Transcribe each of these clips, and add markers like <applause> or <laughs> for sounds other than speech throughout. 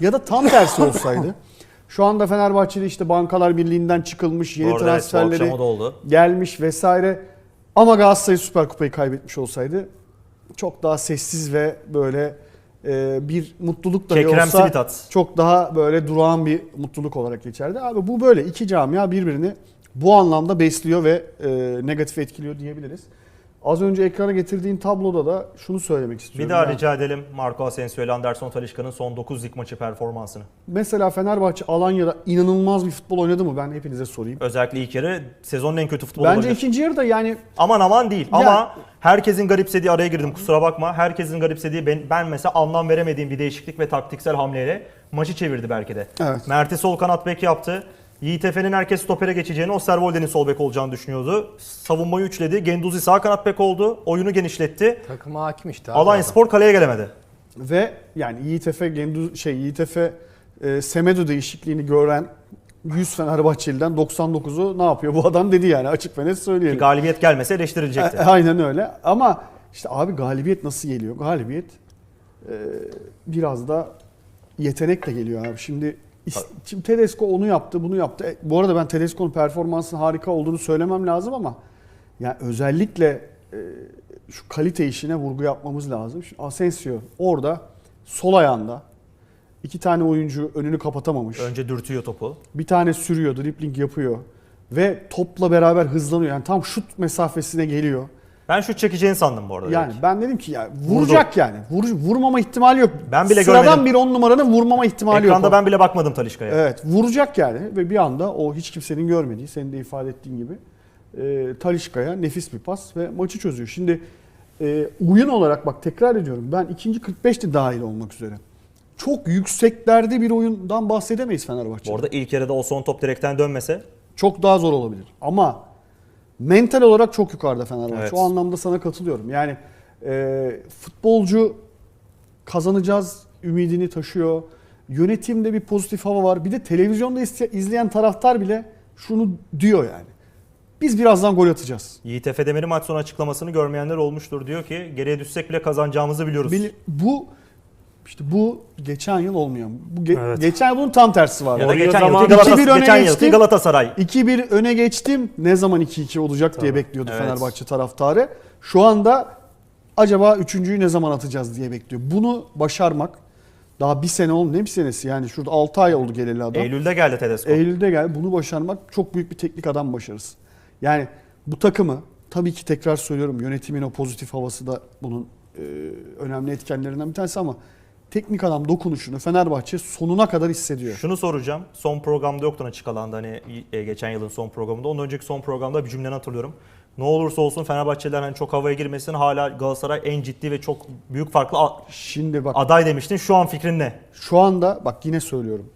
Ya da tam tersi olsaydı. <laughs> Şu anda Fenerbahçe'de işte Bankalar Birliği'nden çıkılmış, yeni Bu arada evet, bu transferleri akşam o da oldu. gelmiş vesaire. Ama Galatasaray Süper Kupayı kaybetmiş olsaydı çok daha sessiz ve böyle e, bir mutluluk dahi Kekremsi olsa bir tat. çok daha böyle durağan bir mutluluk olarak geçerdi. Abi bu böyle iki camia birbirini bu anlamda besliyor ve e, negatif etkiliyor diyebiliriz. Az önce ekrana getirdiğin tabloda da şunu söylemek istiyorum. Bir daha Yani rica edelim Marco Asensio ile Anderson Talişka'nın son 9 lig maçı performansını. Mesela Fenerbahçe Alanya'da inanılmaz bir futbol oynadı mı? Ben hepinize sorayım. Özellikle ilk yarı sezonun en kötü futbolu Bence olabilir. ikinci yarıda yani Aman aman değil Ya- ama herkesin garipsediği araya girdim kusura bakma. Herkesin garipsediği ben, ben mesela anlam veremediğim bir değişiklik ve taktiksel hamleyle maçı çevirdi belki de. Evet. Mert'i sol kanat bek yaptı. Yiğit Efe'nin herkes stopere geçeceğini, Osterwolde'nin sol bek olacağını düşünüyordu. Savunmayı üçledi. Genduzi sağ kanat bek oldu. Oyunu genişletti. Takıma hakim işte. abi Alanya adam. Spor kaleye gelemedi. ve yani Yiğit Efe, Gendu, şey Yiğit Efe, e, Semedo değişikliğini gören 100 Fenerbahçeli'den 99'u ne yapıyor bu adam dedi yani açık ve net söyleyelim. Galibiyet gelmese eleştirilecekti. E, Aynen öyle. Ama işte abi galibiyet nasıl geliyor? Galibiyet e, biraz da yetenekle geliyor abi. Şimdi şimdi Tedesco onu yaptı, bunu yaptı. E, bu arada ben Tedesco'nun performansının harika olduğunu söylemem lazım ama yani özellikle e, şu kalite işine vurgu yapmamız lazım. Şimdi Asensio orada sol ayağında iki tane oyuncu önünü kapatamamış. Önce dürtüyor topu. Bir tane sürüyor, dribbling yapıyor ve topla beraber hızlanıyor. Yani tam şut mesafesine geliyor. Ben şut çekeceğini sandım bu arada. Yani direkt. ben dedim ki ya vuracak yani. Vur, vurmama ihtimali yok. Ben bile Sıradan görmedim. bir on numaranın vurmama ihtimali Ekranda yok. ben bile bakmadım Talişka'ya. Evet vuracak yani ve bir anda o hiç kimsenin görmediği senin de ifade ettiğin gibi e, Talişka'ya nefis bir pas ve maçı çözüyor. Şimdi e, oyun olarak bak tekrar ediyorum ben ikinci 45'te dahil olmak üzere. Çok yükseklerde bir oyundan bahsedemeyiz Fenerbahçe'de. Bu arada ilk yarıda o son top direkten dönmese Çok daha zor olabilir. Ama mental olarak çok yukarıda Fenerbahçe. Evet. O anlamda sana katılıyorum. Yani e, futbolcu kazanacağız ümidini taşıyor. Yönetimde bir pozitif hava var. Bir de televizyonda izleyen taraftar bile şunu diyor yani. Biz birazdan gol atacağız. Yiğit Efe Demir'in maç sonu açıklamasını görmeyenler olmuştur. Diyor ki geriye düşsek bile kazanacağımızı biliyoruz. Bili- Bu işte bu geçen yıl olmayan. Bu ge- Evet. geçen yıl bunun tam tersi var. ya da Oraya geçen zaman- yılki Galatasaray, 2-1 öne geçen yılki geçtim. Galatasaray. 2-1 öne geçtim. Ne zaman 2-2 olacak diye bekliyordu Evet. Fenerbahçe taraftarı. Şu anda acaba üçüncüyü ne zaman atacağız diye bekliyor. Bunu başarmak daha bir sene oldu. Ne bir senesi yani şurada 6 ay oldu geleli adam. Eylül'de geldi Tedesco. Eylül'de gel. Bunu başarmak çok büyük bir teknik adam başarısı. Yani bu takımı tabii ki tekrar söylüyorum yönetimin o pozitif havası da bunun e, önemli etkenlerinden bir tanesi ama teknik adam dokunuşunu Fenerbahçe sonuna kadar hissediyor. Şunu soracağım. Son programda yoktu açık alanda hani e, geçen yılın son programında. Ondan önceki son programda bir cümleni hatırlıyorum. Ne olursa olsun Fenerbahçeliler hani çok havaya girmesin hala Galatasaray en ciddi ve çok büyük farklı Şimdi bak aday demiştin. Şu an fikrin ne? Şu anda bak yine söylüyorum.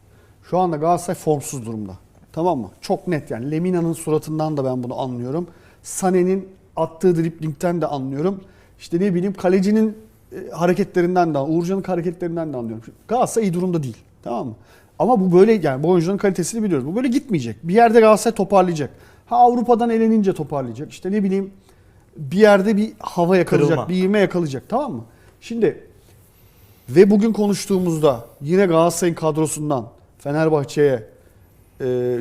Şu anda Galatasaray formsuz durumda. Tamam mı? Çok net yani. Lemina'nın suratından da ben bunu anlıyorum. Sané'nin attığı driblingten de anlıyorum. İşte ne bileyim kalecinin e, hareketlerinden de, Uğurcan'ın hareketlerinden de anlıyorum. Galatasaray iyi durumda değil. Tamam mı? Ama bu böyle yani bu oyuncuların kalitesini biliyoruz. Bu böyle gitmeyecek. Bir yerde Galatasaray toparlayacak. Ha Avrupa'dan elenince toparlayacak. İşte ne bileyim bir yerde bir hava yakalayacak, Kırılma. bir ivme yakalayacak. Tamam mı? Şimdi ve bugün konuştuğumuzda yine Galatasaray'ın kadrosundan Fenerbahçe'ye e,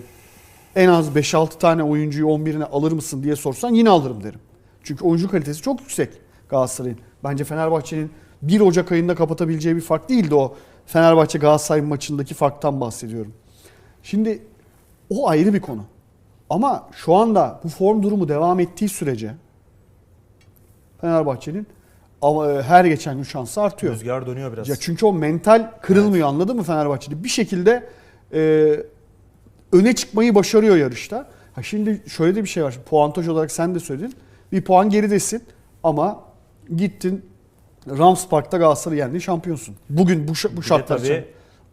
en az 5-6 tane oyuncuyu 11'ine alır mısın diye sorsan yine alırım derim. Çünkü oyuncu kalitesi çok yüksek Galatasaray'ın. Bence Fenerbahçe'nin 1 Ocak ayında kapatabileceği bir fark değildi o Fenerbahçe Galatasaray maçındaki farktan bahsediyorum. Şimdi o ayrı bir konu. Ama şu anda bu form durumu devam ettiği sürece Fenerbahçe'nin e, her geçen gün şansı artıyor. Rüzgar dönüyor biraz. Ya çünkü o mental kırılmıyor anladın mı Fenerbahçe'de? Bir şekilde e, öne çıkmayı başarıyor yarışta. Ha şimdi şöyle de bir şey var. Puantaj olarak sen de söyledin. Bir puan geridesin ama gittin Rams Park'ta Galatasaray'ı yendin şampiyonsun. Bugün bu, bu şartlar için-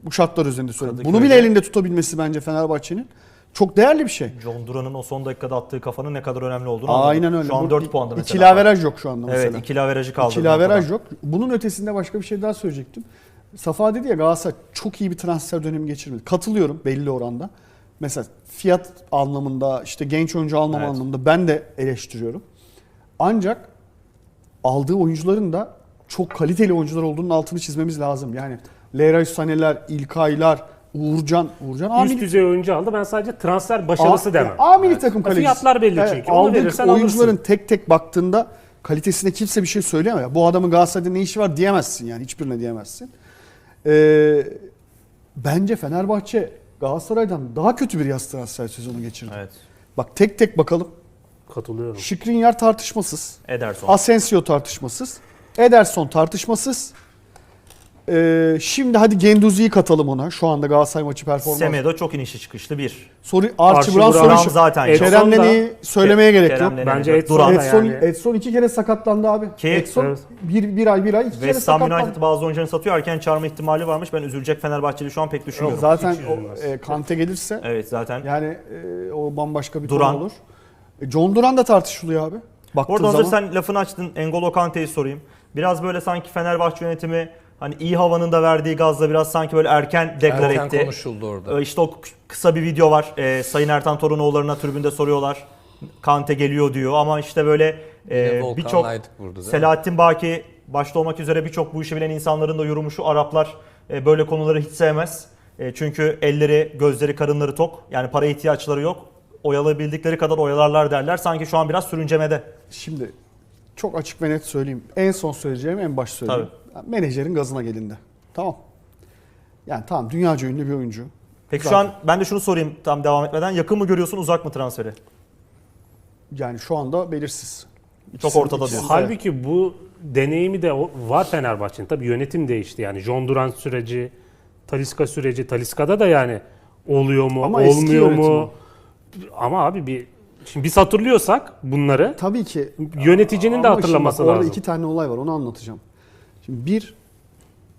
bu şartlar üzerinde söylüyorum. Bunu bile elinde tutabilmesi bence Fenerbahçe'nin çok değerli bir şey. John Duran'ın o son dakikada attığı kafanın ne kadar önemli olduğunu anladım. Aynen öyle. Şu an Bu 4 i- puanda mesela. İkili averaj yok şu anda mesela. Evet ikili averajı kaldı. İkili averaj yok. Bunun ötesinde başka bir şey daha söyleyecektim. Safa dedi ya Galatasaray çok iyi bir transfer dönemi geçirmedi. Katılıyorum belli oranda. Mesela fiyat anlamında işte genç oyuncu almama Evet. anlamında ben de eleştiriyorum. Ancak aldığı oyuncuların da çok kaliteli oyuncular olduğunun altını çizmemiz lazım. Yani Leroy Sané'ler, İlkaylar, Uğurcan, Uğurcan A Üst düzey oyuncu aldı. Ben sadece transfer başarısı A, demem. A milli takım kalecisi. Fiyatlar belli Evet, çünkü. Onu verirsen oyuncuların alırsın. tek tek baktığında kalitesine kimse bir şey söyleyemez. Ya Bu adamın Galatasaray'da ne işi var diyemezsin yani. Hiçbirine diyemezsin. Ee, bence Fenerbahçe Galatasaray'dan daha kötü bir yaz transfer sezonu geçirdi. Evet. Bak tek tek bakalım. Katılıyorum. Skriniar tartışmasız. Ederson. Asensio tartışmasız. Ederson tartışmasız. Ee, şimdi hadi Genduzi'yi katalım ona. Şu anda Galatasaray maçı performansı. Semedo çok inişi çıkışlı bir. Soru Archie Brown soru zaten. Edson Kerem'den da- iyi söylemeye gerek yok. Bence. Edson Duran. da Edson, yani. Edson iki kere sakatlandı abi. Ki- Edson Evet. bir, bir ay bir ay iki kere West Ham sakatlandı. United bazı oyuncularını satıyor. Erken çağırma ihtimali varmış. Ben üzülecek Fenerbahçeli şu an pek düşünmüyorum. Zaten Hiç o, e, Kante gelirse Evet zaten. yani e, o bambaşka bir Duran. olur. E, John Duran da tartışılıyor abi. Baktığın Orada hazır zaman. sen lafını açtın. Engolo Kante'yi sorayım. Biraz böyle sanki Fenerbahçe yönetimi hani iyi havanın da verdiği gazla biraz sanki böyle erken deklar Erken etti. konuşuldu orada. Ee, İşte o kısa bir video var. Ee, Sayın Ertan Torunoğulları'na tribünde soruyorlar. Kante geliyor diyor ama işte böyle e, birçok? Selahattin Baki başta olmak üzere birçok bu işi bilen insanların da yorumu şu Araplar e, böyle konuları hiç sevmez. E, çünkü elleri, gözleri, karınları tok. Yani para ihtiyaçları yok. Oyalayabildikleri kadar oyalarlar derler. Sanki şu an biraz sürüncemede. Şimdi çok açık ve net söyleyeyim. En son söyleyeceğim en baş söyleyeyim. Menajerin gazına gelindi. Tamam. Yani tamam dünyaca ünlü bir oyuncu. Peki Zaten. şu an ben de şunu sorayım tam devam etmeden. Yakın mı görüyorsun uzak mı transferi? Yani şu anda belirsiz. Çok ortada diyorsun. Halbuki bu deneyimi de var Fenerbahçe'nin. Tabii yönetim değişti yani. John Duran süreci, Taliska süreci. Taliska'da da yani oluyor mu, Ama olmuyor mu? Ama abi bir şimdi biz hatırlıyorsak bunları Tabii ki. yöneticinin de Ama hatırlaması şimdi bak, lazım. Orada iki tane olay var onu anlatacağım. Şimdi bir,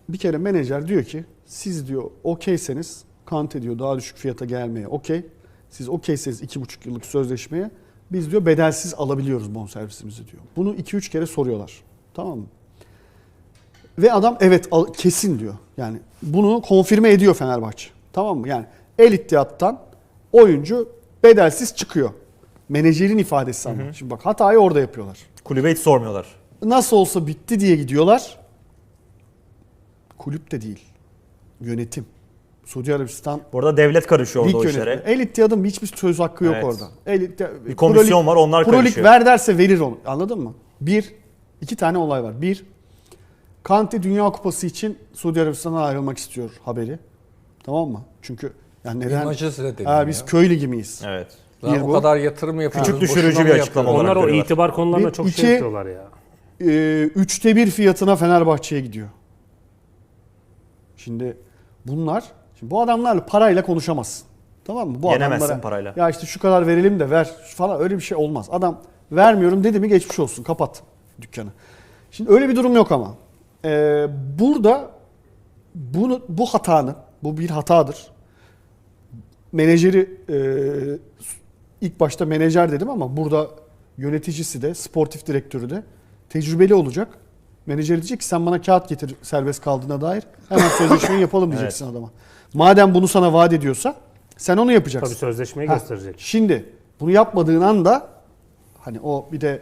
bir kere menajer diyor ki siz diyor okeyseniz Kante diyor daha düşük fiyata gelmeye okey. Siz okeyseniz iki buçuk yıllık sözleşmeye biz diyor bedelsiz alabiliyoruz bonservisimizi diyor. Bunu iki üç kere soruyorlar. Tamam mı? Ve adam evet al- kesin diyor. Yani bunu konfirme ediyor Fenerbahçe. Tamam mı? Yani El İttihat'tan oyuncu bedelsiz çıkıyor. Menajerin ifadesi ama. Şimdi bak hatayı orada yapıyorlar. Kulübe hiç sormuyorlar. Nasıl olsa bitti diye gidiyorlar. Kulüp de değil. Yönetim. Suudi Arabistan Bu arada devlet karışıyor orada o işlere. El İttihad'ın hiçbir söz hakkı yok Evet. orada. El İttihad- Bir komisyon Pro var, onlar Pro karışıyor. ver derse verir onu. Anladın mı? Bir, iki tane olay var. Bir, Kante Dünya Kupası için Suudi Arabistan'dan ayrılmak istiyor haberi. Tamam mı? Çünkü yani neden? İmajı size dedim Ha, biz ya. köy ligi miyiz? Evet. Lan bir o bu. kadar yatırım yapıyoruz. Küçük düşürücü bir açıklama Onlar o görüyorlar. itibar konularında Bir, çok iki- şey yapıyorlar ya. Ee, üçte bir fiyatına Fenerbahçe'ye gidiyor. Şimdi bunlar, şimdi bu adamlarla parayla konuşamazsın. Tamam mı? Bu Yenemezsin adamlara, parayla. Ya işte şu kadar verelim de ver falan öyle bir şey olmaz. Adam vermiyorum dedi mi geçmiş olsun kapat dükkanı. Şimdi öyle bir durum yok ama. Ee, burada bunu bu hatanın, bu bir hatadır. Menajeri e, ilk başta menajer dedim ama burada yöneticisi de sportif direktörü de tecrübeli olacak. Menajer diyecek ki sen bana kağıt getir serbest kaldığına dair. Hemen sözleşmeyi yapalım <laughs> diyeceksin adama. Madem bunu sana vaat ediyorsa sen onu yapacaksın. Tabii sözleşmeyi Ha, gösterecek. Şimdi bunu yapmadığın anda hani o bir de e,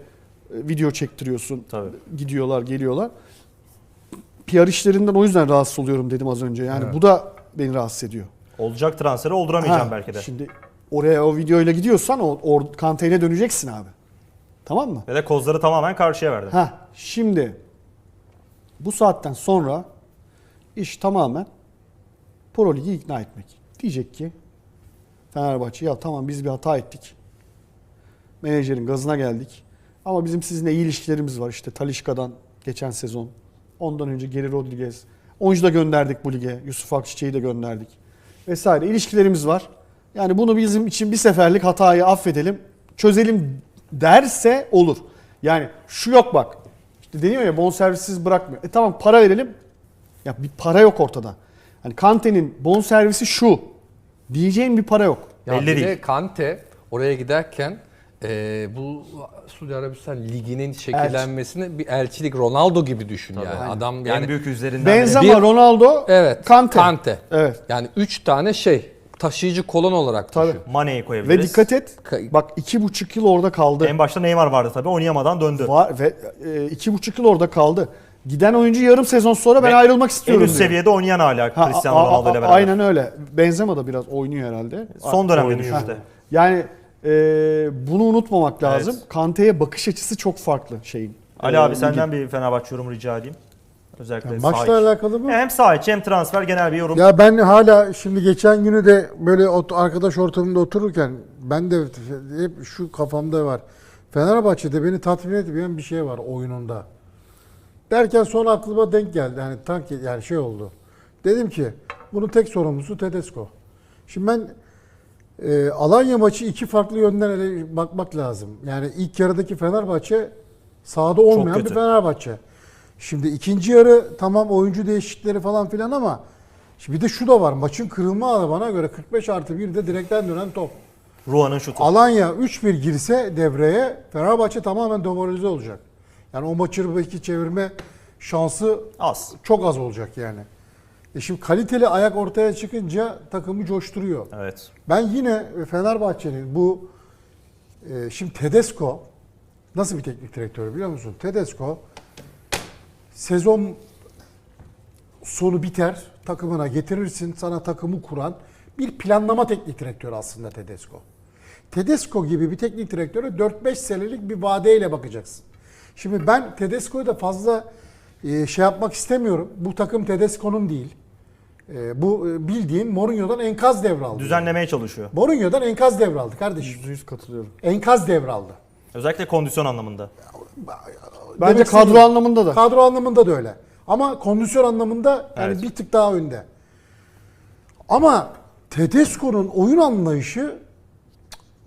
video çektiriyorsun. Tabii. Gidiyorlar, geliyorlar. PR işlerinden o yüzden rahatsız oluyorum dedim az önce. Yani bu da beni rahatsız ediyor. Olacak transferi olduramayacağım Ha, belki de. Şimdi oraya o videoyla gidiyorsan o or, kanteyle döneceksin abi. Tamam mı? Ve de kozları tamamen karşıya verdi. Ha şimdi bu saatten sonra iş tamamen Pro Ligi ikna etmek. Diyecek ki Fenerbahçe ya tamam biz bir hata ettik. Menajerin gazına geldik. Ama bizim sizinle iyi ilişkilerimiz var. İşte Talişka'dan geçen sezon. Ondan önce Geri Rodriguez. Oyuncu da gönderdik bu lige. Yusuf Akçiçek'i de gönderdik. Vesaire. İlişkilerimiz var. Yani bunu bizim için bir seferlik hatayı affedelim. Çözelim derse olur. Yani şu yok bak. İşte deniyor ya bonservissiz bırakmıyor. E tamam para verelim. Ya bir para yok ortada. Hani Kante'nin bonservisi şu. Diyeceğin bir para yok. Ya Belli bir değil. de Kante oraya giderken e, bu Suudi Arabistan liginin şekillenmesini bir elçilik Ronaldo gibi düşün yani. aynen. Adam en yani büyük yüzlerinden Benzema. Bir- Ronaldo, evet Kante. Kante. Evet. Yani üç tane şey taşıyıcı kolon olarak Tabii. düşün. Mane'yi koyabiliriz. Ve dikkat et. Bak iki buçuk yıl orada kaldı. En başta Neymar vardı tabii oynayamadan döndü. Var ve e, iki buçuk yıl orada kaldı. Giden oyuncu yarım sezon sonra ben Ve ayrılmak En istiyorum üst diyor. seviyede oynayan hala Ha, Cristiano a- a- Ronaldo ile beraber. Aynen öyle. Benzema da biraz oynuyor herhalde. Son dönemde Oynuyor. düşüşte. Yani e, bunu unutmamak lazım. Evet. Kante'ye bakış açısı çok farklı şeyin. Ali E, abi ligin. senden bir Fenerbahçe yorumu rica edeyim. Özellikle Yani sağ maçla içi. alakalı mı? Hem sağ hem transfer genel bir yorum. Ya ben hala şimdi geçen günü de böyle arkadaş ortamında otururken ben de hep şu kafamda var. Fenerbahçe'de beni tatmin etmeyen bir şey var oyununda. Derken sonra aklıma denk geldi. Yani tank yani şey oldu. Dedim ki bunun tek sorumlusu Tedesco. Şimdi ben e, Alanya maçı iki farklı yönden ele bakmak lazım. Yani ilk yarıdaki Fenerbahçe sahada olmayan bir. Fenerbahçe. Şimdi ikinci yarı tamam oyuncu değişiklikleri falan filan ama şimdi bir de şu da var. Maçın kırılma anı bana göre 45 artı 1 de direkten dönen top. Ruan'ın şutu. Alanya 3-1 girse devreye Fenerbahçe tamamen demoralize olacak. Yani o maçı belki çevirme şansı Az. çok az olacak yani. E şimdi kaliteli ayak ortaya çıkınca takımı coşturuyor. Evet. Ben yine Fenerbahçe'nin bu e, şimdi Tedesco nasıl bir teknik direktör biliyor musun? Tedesco sezon sonu biter takımına getirirsin sana takımı kuran bir planlama teknik direktörü aslında Tedesco. Tedesco gibi bir teknik direktöre 4-5 senelik bir vadeyle bakacaksın. Şimdi ben Tedesco'yu da fazla e, şey yapmak istemiyorum. Bu takım Tedesco'nun değil. E, bu bildiğin Mourinho'dan enkaz devraldı. Düzenlemeye çalışıyor. Mourinho'dan enkaz devraldı kardeşim. %100 katılıyorum. Enkaz devraldı. Özellikle kondisyon anlamında. Bence Demek kadro istediğim- anlamında da. Kadro anlamında da öyle. Ama kondisyon anlamında yani Evet. bir tık daha önde. Ama Tedesco'nun oyun anlayışı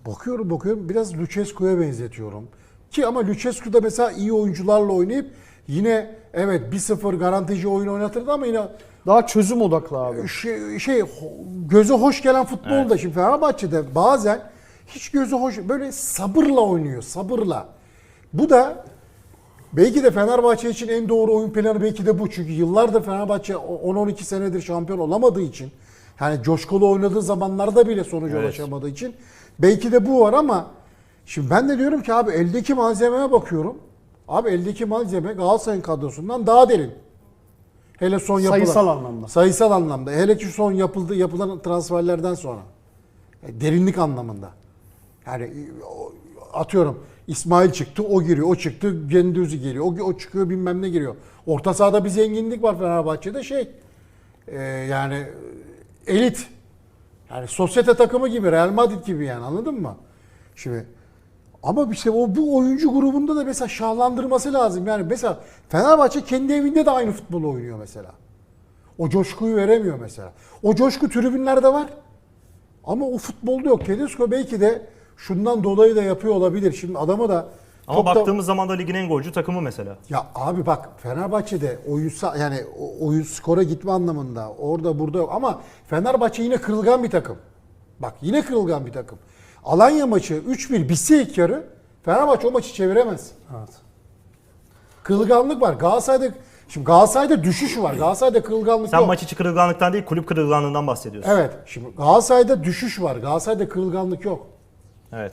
bakıyorum bakıyorum biraz Lucescu'ya benzetiyorum. Ki ama Lucescu da mesela iyi oyuncularla oynayıp yine evet 1-0 garantici oyun oynatırdı ama yine Daha çözüm odaklı abi. şey, şey ho- göze hoş gelen futbol da şimdi Fenerbahçe'de bazen hiç göze hoş böyle sabırla oynuyor sabırla. Bu da belki de Fenerbahçe için en doğru oyun planı belki de bu. Çünkü yıllardır Fenerbahçe o- 10-12 senedir şampiyon olamadığı için yani coşkulu oynadığı zamanlarda bile sonuca Evet. ulaşamadığı için belki de bu var ama şimdi ben de diyorum ki abi eldeki malzemeye bakıyorum. Abi eldeki malzeme Galatasaray'ın kadrosundan daha derin. Hele son yapılan. Sayısal anlamda. Sayısal anlamda. Hele ki son yapıldı yapılan transferlerden sonra. E, Derinlik anlamında. Yani e, atıyorum İsmail çıktı, o giriyor. O çıktı, Gendüzi geliyor. O, o çıkıyor, bilmem ne giriyor. Orta sahada bir zenginlik var Fenerbahçe'de şey. e, yani elit. Yani sosyete takımı gibi, Real Madrid gibi yani anladın mı? Şimdi ama işte o bu oyuncu grubunda da mesela şahlandırması lazım. Yani mesela Fenerbahçe kendi evinde de aynı futbolu oynuyor mesela. O coşkuyu veremiyor mesela. O coşku tribünlerde var. Ama o futbolda yok. Tedesco belki de şundan dolayı da yapıyor olabilir. Şimdi adamı da Ama çok da- baktığımız zaman da ligin en golcü takımı mesela. ya abi bak Fenerbahçe'de oyun yani oyun skora gitme anlamında orada burada yok ama Fenerbahçe yine kırılgan bir takım. Bak yine kırılgan bir takım. Alanya maçı 3-1 bitse ilk yarı Fenerbahçe o maçı çeviremez. Evet. Kırılganlık var. Galatasaray'da şimdi Galatasaray'da düşüş var. Galatasaray'da kırılganlık Sen yok. maç içi kırılganlıktan değil kulüp kırılganlığından bahsediyorsun. Evet. Şimdi Galatasaray'da düşüş var. Galatasaray'da kırılganlık yok. Evet.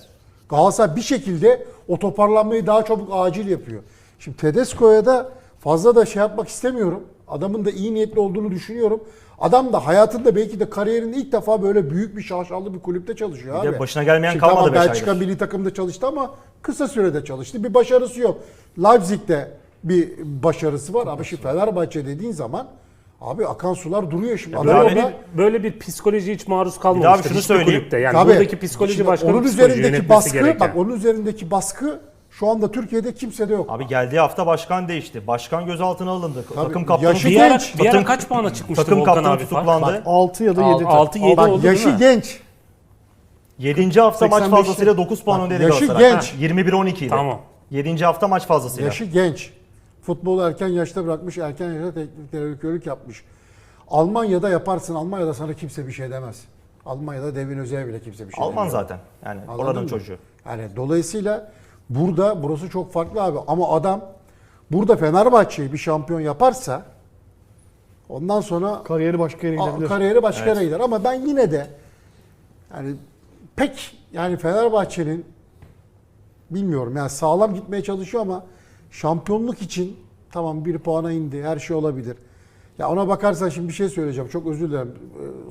Galatasaray bir şekilde o toparlanmayı daha çabuk acil yapıyor. Şimdi Tedesco'ya da fazla da şey yapmak istemiyorum. Adamın da iyi niyetli olduğunu düşünüyorum. Adam da hayatında belki de kariyerinde ilk defa böyle büyük bir şaşalı bir kulüpte çalışıyor Bir de abi. başına gelmeyen Şimdi kalmadı tamam, beş Belçika aydır. milli takımda çalıştı ama kısa sürede çalıştı. Bir başarısı yok. Leipzig'te bir başarısı var ama şimdi Fenerbahçe dediğin zaman abi akan sular duruyor şimdi. Adam Böyle orada- bir, böyle bir psikoloji hiç maruz Bir kalmamıştır. daha bir şunu söyleyeyim. kulüpte. Yani Tabii. buradaki psikoloji başka onun bir üzerindeki baskı gereken. bak onun üzerindeki baskı şu anda Türkiye'de kimsede yok. Abi geldiği hafta başkan değişti. Başkan gözaltına alındı. Tabii. Takım kaptanı Yaşı bir ara, genç. bir ara kaç puana çıkmıştı takım Volkan kaptanı abi tutuklandı. 6 ya da Al- 7. altı, yedi Bak oldu değil yaşı mi? genç. 7. hafta maç 85'te. fazlasıyla 9 puan Bak, öndeydi yaşı Galatasaray. genç. Ha, 21-12 idi. Tamam. 7. hafta maç fazlasıyla. Yaşı genç. Futbolu erken yaşta bırakmış, erken yaşta teknik direktörlük yapmış. Almanya'da yaparsın. Almanya'da sana kimse bir şey demez. Almanya'da Devin Özer'e bile kimse bir şey Alman demiyor. zaten. Yani Anladın oranın mı? çocuğu. Yani dolayısıyla burada burası çok farklı abi. Ama adam burada Fenerbahçe'yi bir şampiyon yaparsa ondan sonra Kariyeri başka yere Aa, gidebilir. kariyeri başka Evet. yere gider ama ben yine de yani pek yani Fenerbahçe'nin bilmiyorum yani sağlam gitmeye çalışıyor ama şampiyonluk için tamam bir puana indi. Her şey olabilir. Ya ona bakarsan şimdi bir şey söyleyeceğim. Çok özür dilerim.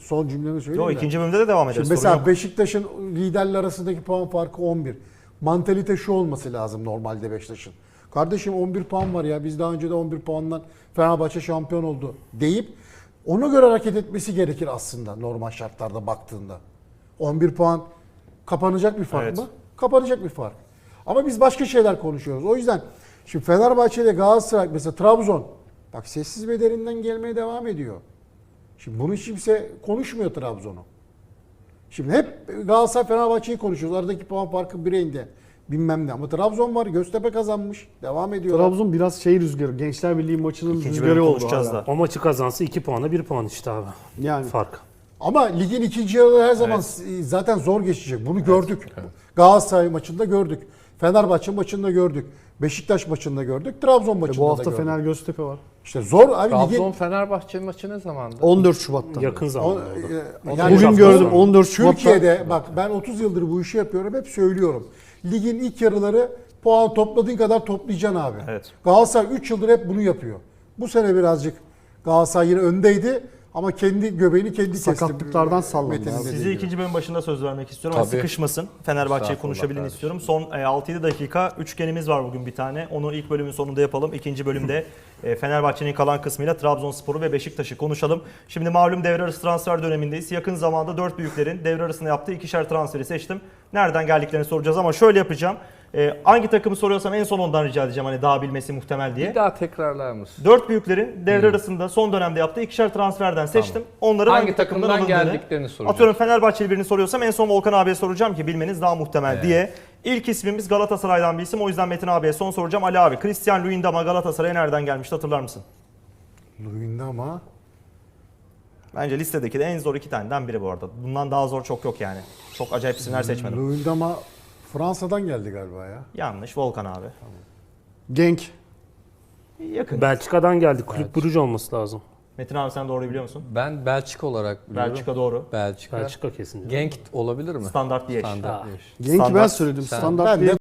Son cümlemi söyleyeyim Yo, ikinci bölümde de devam ederiz. Şimdi mesela. Beşiktaş'ın liderler arasındaki puan farkı 11. Mantalite şu olması lazım normalde Beşiktaş'ın. Kardeşim 11 puan var ya biz daha önce de 11 puandan Fenerbahçe şampiyon oldu deyip ona göre hareket etmesi gerekir aslında normal şartlarda baktığında. 11 puan kapanacak bir fark Evet. mı? Kapanacak bir fark. Ama biz başka şeyler konuşuyoruz. O yüzden şimdi Fenerbahçe ile Galatasaray mesela Trabzon bak sessiz bedelinden gelmeye devam ediyor. Şimdi bunu kimse konuşmuyor Trabzon'u. Şimdi hep Galatasaray Fenerbahçe'yi konuşuyoruz. Aradaki puan farkı 1'e indi. Bilmem ne. Ama Trabzon var. Göztepe kazanmış. Devam ediyor. Trabzon biraz şey rüzgarı. Gençler Birliği maçının İkinci rüzgarı oldu. da. O maçı kazansa 2 puana 1 puan işte abi. Yani Fark. Ama ligin ikinci yarıları her zaman zaten zor geçecek. Bunu gördük. Galatasaray maçında gördük. Fenerbahçe maçında gördük. Beşiktaş maçında gördük. Trabzon e, maçında bu da hafta gördük. Fener Göztepe var. İşte zor abi Trabzon ligin Fenerbahçe maçı ne zamandı? 14 Şubat'ta. Yakın zamanda e, da yani Bugün gördüm sonra. 14 Şubat'ta. Türkiye'de bak ben 30 yıldır bu işi yapıyorum. Hep söylüyorum. Ligin ilk yarıları puan topladığın kadar toplayacaksın abi. Evet. Galatasaray 3 yıldır hep bunu yapıyor. Bu sene birazcık Galatasaray yine öndeydi ama kendi göbeğini kendi kesti. Sakatlıklardan sallandı abi. gibi. ikinci bölüm başında söz vermek istiyorum ama Tabii. sıkışmasın. Fenerbahçe'yi Estağfurullah konuşabilin kardeşim. istiyorum. Son e, 6-7 dakika üçgenimiz var bugün bir tane. Onu ilk bölümün sonunda yapalım. İkinci bölümde e, Fenerbahçe'nin kalan kısmıyla Trabzonspor'u ve Beşiktaş'ı konuşalım. Şimdi malum devre arası transfer dönemindeyiz. Yakın zamanda dört büyüklerin devre arasında yaptığı ikişer transferi seçtim. Nereden geldiklerini soracağız ama şöyle yapacağım. E, hangi takımı soruyorsam en son ondan rica edeceğim hani daha bilmesi muhtemel diye. Bir daha tekrarlar mısın? Dört büyüklerin devre arasında son dönemde yaptığı ikişer transferden seçtim. Onların Hangi hangi, takımdan takımdan alındığını, geldiklerini soracağız. Atıyorum Fenerbahçeli birini soruyorsam en son Volkan abiye soracağım ki bilmeniz daha muhtemel diye. İlk ismimiz Galatasaray'dan bir isim. O yüzden Metin abiye son soracağım. Ali abi, Christian Luyendama Galatasaray'a nereden gelmişti hatırlar mısın? Luyendama ama Bence listedeki de en zor iki taneden biri bu arada. Bundan daha zor çok yok yani. Çok acayip isimler seçmedim. Luyendama Fransa'dan geldi galiba ya. Yanlış Volkan abi. Genk. Yakın. Belçika'dan geldi. Kulüp Brugge olması lazım. Metin abi sen doğru biliyor musun? Ben Belçika olarak biliyorum. Belçika doğru. Belçika. Belçika kesin. Genk olabilir mi? Standart eş. Standart Ha. Genk'i ben Standart. söyledim. Sen- Standart Ben de